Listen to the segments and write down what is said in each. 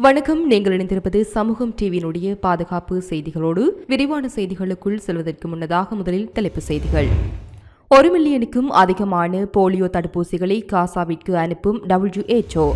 வணக்கம். நீங்கள் இணைந்திருப்பது சமூகம் டிவியினுடைய பாதுகாப்பு செய்திகளோடு விரிவான செய்திகளுக்குள் செல்வதற்கு முன்னதாக முதலில் தலைப்புச் செய்திகள். ஒரு மில்லியனுக்கும் அதிகமான போலியோ தடுப்பூசிகளை காசாவிற்கு அனுப்பும் டபிள்யூஎச்ஓ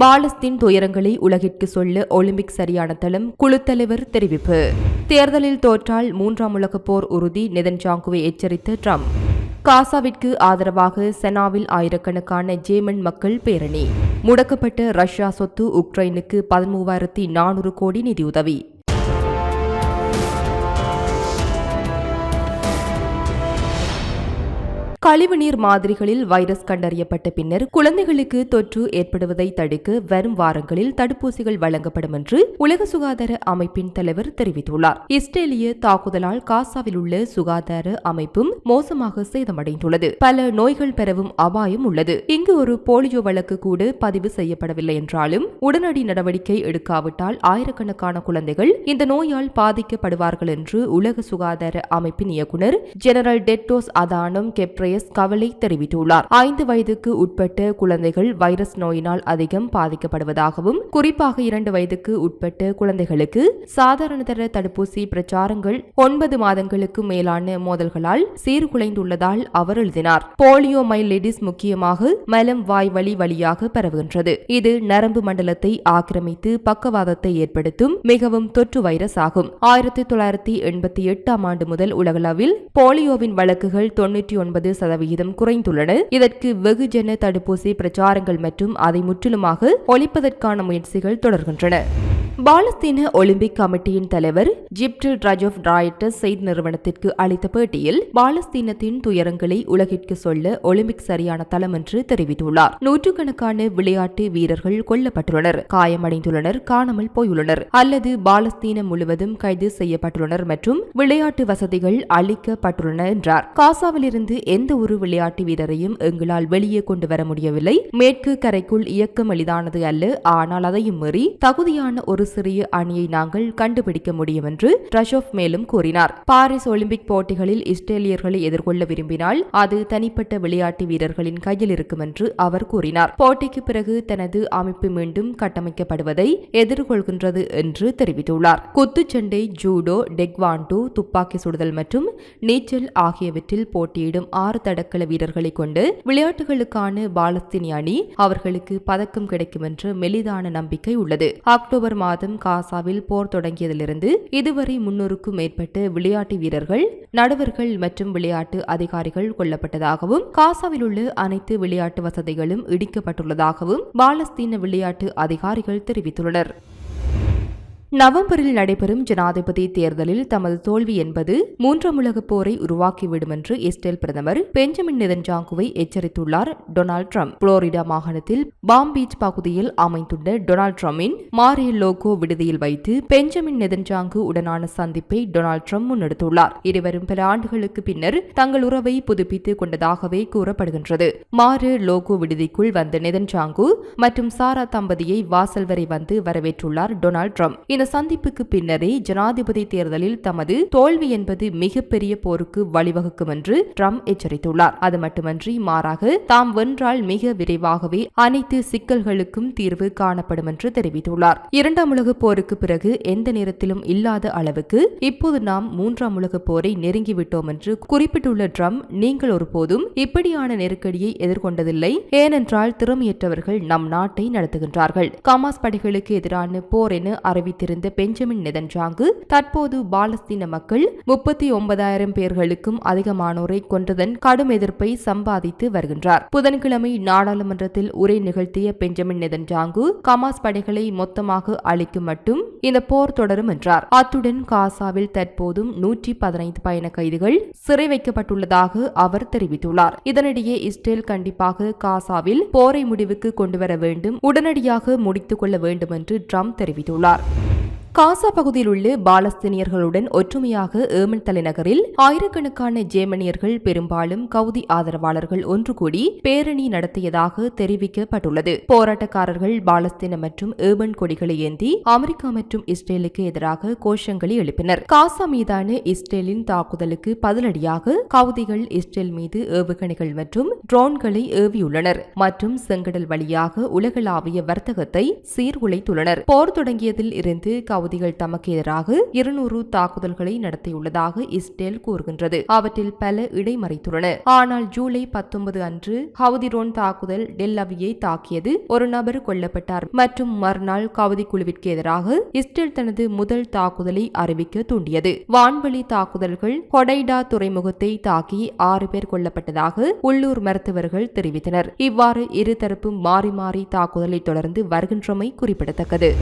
பாலஸ்தீன் துயரங்களை உலகிற்கு சொல்ல ஒலிம்பிக் சரியான தளம் குழு தலைவர் தெரிவிப்பு. தேர்தலில் தோற்றால் மூன்றாம் உலகப் போர் உறுதி. நெதன்ஜாங்குவை எச்சரித்த ட்ரம்ப். காசாவிற்கு ஆதரவாக செனாவில் ஆயிரக்கணக்கான ஜேமன் மக்கள் பேரணி. முடக்கப்பட்ட ரஷ்யா சொத்து உக்ரைனுக்கு பதிமூவாயிரத்தி நானூறு கோடி நிதியுதவி. கழிவுநீர் மாதிரிகளில் வைரஸ் கண்டறியப்பட்ட பின்னர் குழந்தைகளுக்கு தொற்று ஏற்படுவதை தடுக்க வரும் வாரங்களில் தடுப்பூசிகள் வழங்கப்படும் என்று உலக சுகாதார அமைப்பின் தலைவர் தெரிவித்துள்ளார். இஸ்ரேலிய தாக்குதலால் காசாவில் உள்ள சுகாதார அமைப்பும் மோசமாக சேதமடைந்துள்ளது. பல நோய்கள் பெறவும் அபாயம் உள்ளது. இங்கு ஒரு போலியோ வழக்கு கூட பதிவு செய்யப்படவில்லை என்றாலும் உடனடி நடவடிக்கை எடுக்காவிட்டால் ஆயிரக்கணக்கான குழந்தைகள் இந்த நோயால் பாதிக்கப்படுவார்கள் என்று உலக சுகாதார அமைப்பின் இயக்குநர் general Tedros Adhanom Ghebreyesus கவலை தெரிவித்துள்ளார். ஐந்து வயதுக்கு உட்பட்ட குழந்தைகள் வைரஸ் நோயினால் அதிகம் பாதிக்கப்படுவதாகவும் குறிப்பாக இரண்டு வயதுக்கு உட்பட்ட குழந்தைகளுக்கு சாதாரணதர தடுப்பூசி பிரச்சாரங்கள் ஒன்பது மாதங்களுக்கு மேலான மோதல்களால் சீர்குலைந்துள்ளதால் அவர் எழுதினார். போலியோ மைலிடிஸ் முக்கியமாக மலம் வாய் வழி வழியாக பரவுகின்றது. இது நரம்பு மண்டலத்தை ஆக்கிரமித்து பக்கவாதத்தை ஏற்படுத்தும் மிகவும் தொற்று வைரஸ் ஆகும். ஆயிரத்தி தொள்ளாயிரத்தி எண்பத்தி எட்டாம் ஆண்டு முதல் உலகளவில் போலியோவின் வழக்குகள் தொன்னூற்றி ஒன்பது சதவிகிதம் குறைந்துள்ளன. இதற்கு வெகுஜன தடுப்பூசி பிரச்சாரங்கள் மற்றும் அதை முற்றிலுமாக ஒழிப்பதற்கான முயற்சிகள் தொடர்கின்றன. பாலஸ்தீன ஒலிம்பிக் கமிட்டியின் தலைவர் ஜிப்டில் ரஜோப் ராய்டர் செய்தி நிறுவனத்திற்கு அளித்த பேட்டியில் பாலஸ்தீனத்தின் துயரங்களை உலகிற்கு சொல்ல ஒலிம்பிக் சரியான தளம் என்று தெரிவித்துள்ளார். நூற்றுக்கணக்கான விளையாட்டு வீரர்கள் கொல்லப்பட்டுள்ளனர். காயமடைந்துள்ளனர் காணாமல் போயுள்ளனர். அல்லது பாலஸ்தீனம் முழுவதும் கைது செய்யப்பட்டுள்ளனர் மற்றும் விளையாட்டு வசதிகள் அளிக்கப்பட்டுள்ளன என்றார். காசாவிலிருந்து எந்த ஒரு விளையாட்டு வீரரையும் எங்களால் வெளியே கொண்டு வர முடியவில்லை. மேற்கு கரைக்குள் இயக்கம் எளிதானது அல்ல. ஆனால் அதையும் மீறி தகுதியான ஒரு ஒரு சிறிய அணியை நாங்கள் கண்டுபிடிக்க முடியும் என்று ரஷோப் மேலும் கூறினார். பாரிஸ் ஒலிம்பிக் போட்டிகளில் இஸ்ரேலியர்களை எதிர்கொள்ள விரும்பினால் அது தனிப்பட்ட விளையாட்டு வீரர்களின் கையில் இருக்கும் என்று அவர் கூறினார். போட்டிக்கு பிறகு தனது அமைப்பு மீண்டும் கட்டமைக்கப்படுவதை எதிர்கொள்கின்றது என்று தெரிவித்துள்ளார். குத்துச்சண்டை ஜூடோ டெக்வாண்டோ துப்பாக்கி சுடுதல் மற்றும் நீச்சல் ஆகியவற்றில் போட்டியிடும் ஆறு தடக்கள வீரர்களை கொண்டு விளையாட்டுகளுக்கான பாலஸ்தீனிய அணி அவர்களுக்கு பதக்கம் கிடைக்கும் என்று மெலிதான நம்பிக்கை உள்ளது. அக்டோபர் மாதம் மாதம் காசாவில் போர் தொடங்கியதிலிருந்து இதுவரை முன்னூறுக்கும் மேற்பட்ட விளையாட்டு வீரர்கள் நடுவர்கள் மற்றும் விளையாட்டு அதிகாரிகள் கொல்லப்பட்டதாகவும் காசாவில் உள்ள அனைத்து விளையாட்டு வசதிகளும் இடிக்கப்பட்டுள்ளதாகவும் பாலஸ்தீன விளையாட்டு அதிகாரிகள் தெரிவித்துள்ளனர். நவம்பரில் நடைபெறும் ஜனாதிபதி தேர்தலில் தமது தோல்வி என்பது மூன்றாம் உலகப் போரை உருவாக்கிவிடும் என்று இஸ்ரேல் பிரதமர் பெஞ்சமின் நெதன்ஜாங்குவை எச்சரித்துள்ளார் டொனால்ட் ட்ரம்ப். புளோரிடா மாகாணத்தில் பாம் பீச் பகுதியில் அமைந்துள்ள டொனால்ட் ட்ரம்பின் மாரிய லோகோ விடுதியில் வைத்து பெஞ்சமின் நெதன்ஜாங்கு உடனான சந்திப்பை டொனால்ட் ட்ரம்ப் முன்னெடுத்துள்ளார். இருவரும் பல ஆண்டுகளுக்கு பின்னர் தங்கள் உறவை புதுப்பித்துக் கொண்டதாகவே கூறப்படுகின்றது. மாறு லோகோ விடுதிக்குள் வந்த நெதன்ஜாங்கு மற்றும் சாரா தம்பதியை வாசல் வரை வந்து வரவேற்றுள்ளார் டொனால்ட் ட்ரம்ப். இந்த இந்த சந்திப்புக்கு பின்னரே ஜனாதிபதி தேர்தலில் தமது தோல்வி என்பது மிகப்பெரிய போருக்கு வழிவகுக்கும் என்று ட்ரம்ப் எச்சரித்துள்ளார். அது மட்டுமன்றி மாறாக தாம் வென்றால் மிக விரைவாகவே அனைத்து சிக்கல்களுக்கும் தீர்வு காணப்படும் என்று தெரிவித்துள்ளார். இரண்டாம் உலக போருக்கு பிறகு எந்த நேரத்திலும் இல்லாத அளவுக்கு இப்போது நாம் மூன்றாம் உலக போரை நெருங்கிவிட்டோம் என்று குறிப்பிட்டுள்ள ட்ரம்ப் நீங்கள் ஒருபோதும் இப்படியான நெருக்கடியை எதிர்கொண்டதில்லை. ஏனென்றால் திறமையற்றவர்கள் நம் நாட்டை நடத்துகின்றார்கள். கமாஸ் படைகளுக்கு எதிரான போர் என அறிவித்திருந்த இருந்த பெஞ்சமின் நெதன்ஜாங்கு தற்போது பாலஸ்தீன மக்கள் முப்பத்தி ஒன்பதாயிரம் பேர்களுக்கும் அதிகமானோரை கொன்றதன் கடும் எதிர்ப்பை சம்பாதித்து வருகின்றார். புதன்கிழமை நாடாளுமன்றத்தில் உரை நிகழ்த்திய பெஞ்சமின் நெதன்ஜாங்கு கமாஸ் படைகளை மொத்தமாக அழிக்கும் மட்டும் இந்த போர் தொடரும் என்றார். அத்துடன் காசாவில் தற்போதும் நூற்றி பதினைந்து பயண கைதிகள் சிறை வைக்கப்பட்டுள்ளதாக அவர் தெரிவித்துள்ளார். இதனிடையே இஸ்ரேல் கண்டிப்பாக காசாவில் போரை முடிவுக்கு கொண்டுவர வேண்டும் உடனடியாக முடித்துக் கொள்ள வேண்டும் என்று ட்ரம்ப் தெரிவித்துள்ளார். காசா பகுதியில் உள்ள பாலஸ்தீனியர்களுடன் ஒற்றுமையாக ஏமன் தலைநகரில் ஆயிரக்கணக்கான ஜேமனியர்கள் பெரும்பாலும் கவுதி ஆதரவாளர்கள் ஒன்று கூடி பேரணி நடத்தியதாக தெரிவிக்கப்பட்டுள்ளது. போராட்டக்காரர்கள் பாலஸ்தீன மற்றும் ஏமன் கொடிகளை ஏந்தி அமெரிக்கா மற்றும் இஸ்ரேலுக்கு எதிராக கோஷங்களை எழுப்பினர். காசா மீதான இஸ்ரேலின் தாக்குதலுக்கு பதிலடியாக கவுதிகள் இஸ்ரேல் மீது ஏவுகணைகள் மற்றும் ட்ரோன்களை ஏவியுள்ளனர் மற்றும் செங்கடல் வழியாக உலகளாவிய வர்த்தகத்தை சீர்குலைத்துள்ளனர். போர் தொடங்கியதில் இருந்து கவுதிகள் தமக்கு எதிராக இருநூறு தாக்குதல்களை நடத்தியுள்ளதாக இஸ்ரேல் கூறுகின்றது. அவற்றில் பல இடைமறைத்துள்ளன. ஆனால் ஜூலை பத்தொன்பது அன்று ஹவுதிரோன் தாக்குதல் டெல்லவியை தாக்கியது ஒரு நபர் கொல்லப்பட்டார். மற்றும் மறுநாள் கவுதி குழுவிற்கு எதிராக இஸ்ரேல் தனது முதல் தாக்குதலை அறிவிக்க தூண்டியது. வான்வெளி தாக்குதல்கள் கொடைடா துறைமுகத்தை தாக்கி ஆறு பேர் கொல்லப்பட்டதாக உள்ளூர் மருத்துவர்கள் தெரிவித்தனர். இவ்வாறு இருதரப்பு மாறி மாறி தாக்குதலை தொடர்ந்து வருகின்றமை குறிப்பிடத்தக்கது.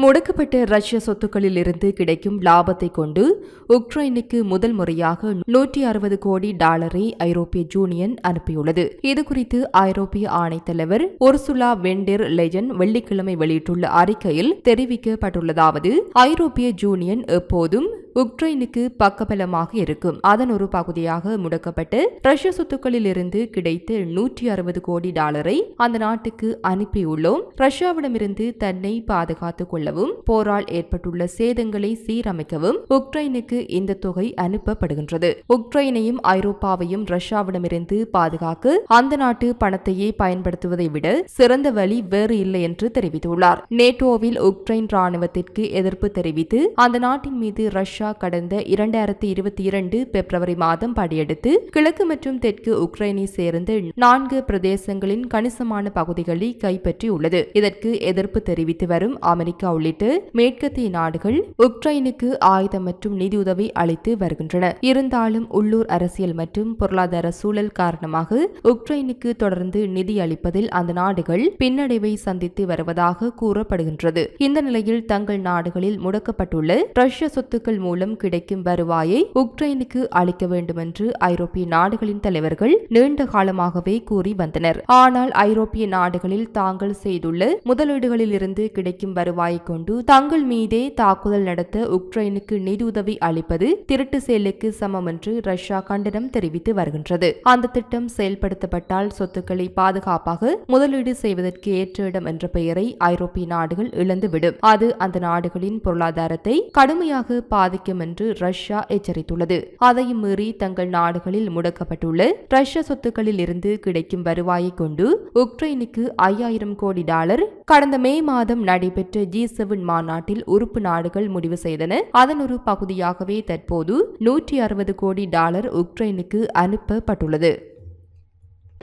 முடக்கப்பட்ட ரஷ்ய சொத்துக்களில் இருந்து கிடைக்கும் லாபத்தை கொண்டு உக்ரைனுக்கு முதல் முறையாக நூற்றி அறுபது கோடி டாலரை ஐரோப்பிய யூனியன் அனுப்பியுள்ளது. இதுகுறித்து ஐரோப்பிய ஆணைத்தலைவர் ஒர்சுலா வெண்டெர் லெஜன் வெள்ளிக்கிழமை வெளியிட்டுள்ள அறிக்கையில் தெரிவிக்கப்பட்டுள்ளதாவது ஐரோப்பிய யூனியன் எப்போதும் உக்ரைனுக்கு பக்கபலமாக இருக்கும். அதன் ஒரு பகுதியாக முடக்கப்பட்டு ரஷ்ய சொத்துக்களில் இருந்து கிடைத்த நூற்றி அறுபது கோடி டாலரை அந்த நாட்டுக்கு அனுப்பியுள்ளோம். ரஷ்யாவிடமிருந்து தன்னை பாதுகாத்துக் கொள்ளவும் போரால் ஏற்பட்டுள்ள சேதங்களை சீரமைக்கவும் உக்ரைனுக்கு இந்த தொகை அனுப்பப்படுகின்றது. உக்ரைனையும் ஐரோப்பாவையும் ரஷ்யாவிடமிருந்து பாதுகாக்க அந்த நாட்டு பணத்தையே பயன்படுத்துவதை விட சிறந்த வழி வேறு இல்லை என்று தெரிவித்துள்ளார். நேட்டோவில் உக்ரைன் ராணுவத்திற்கு எதிர்ப்பு தெரிவித்து அந்த நாட்டின் மீது ரஷ்யா ரஷ்யா கடந்த இரண்டாயிரத்தி இருபத்தி இரண்டு பிப்ரவரி மாதம் படையெடுத்து கிழக்கு மற்றும் தெற்கு உக்ரைனை சேர்ந்த நான்கு பிரதேசங்களின் கணிசமான பகுதிகளை கைப்பற்றியுள்ளது. இதற்கு எதிர்ப்பு தெரிவித்து வரும் அமெரிக்கா உள்ளிட்ட மேற்கத்திய நாடுகள் உக்ரைனுக்கு ஆயுதம் மற்றும் நிதியுதவி அளித்து வருகின்றன. இருந்தாலும் உள்ளூர் அரசியல் மற்றும் பொருளாதார சூழல் காரணமாக உக்ரைனுக்கு தொடர்ந்து நிதி அளிப்பதில் அந்த நாடுகள் பின்னடைவை சந்தித்து வருவதாக கூறப்படுகின்றது. இந்த நிலையில் தங்கள் நாடுகளில் முடக்கப்பட்டுள்ள ரஷ்ய சொத்துக்கள் மூலம் கிடைக்கும் வருவாயை உக்ரைனுக்கு அளிக்க வேண்டும் என்று ஐரோப்பிய நாடுகளின் தலைவர்கள் நீண்ட காலமாகவே கூறி வந்தனர். ஆனால் ஐரோப்பிய நாடுகளில் தாங்கள் செய்துள்ள முதலீடுகளில் இருந்து கிடைக்கும் வருவாயை கொண்டு தங்கள் மீதே தாக்குதல் நடத்த உக்ரைனுக்கு நிதியுதவி அளிப்பது திருட்டு செயலுக்கு சமம் என்று ரஷ்யா கண்டனம் தெரிவித்து வருகின்றது. அந்த திட்டம் செயல்படுத்தப்பட்டால் சொத்துக்களை பாதுகாப்பாக முதலீடு செய்வதற்கு ஏற்ற இடம் என்ற பெயரை ஐரோப்பிய நாடுகள் இழந்துவிடும். அது அந்த நாடுகளின் பொருளாதாரத்தை கடுமையாக பாதிக்கும் என்று ரஷ்யா எச்சரித்துள்ளது. அதையும் மீறி தங்கள் நாடுகளில் முடக்கப்பட்டுள்ள ரஷ்ய சொத்துக்களில் இருந்து கிடைக்கும் வருவாயை கொண்டு உக்ரைனுக்கு ஐயாயிரம் கோடி டாலர் கடந்த மே மாதம் நடைபெற்ற ஜி செவன் மாநாட்டில் உறுப்பு நாடுகள் முடிவு செய்தன. அதன் ஒரு பகுதியாகவே தற்போது நூற்றி அறுபது கோடி டாலர் உக்ரைனுக்கு அனுப்பப்பட்டுள்ளது.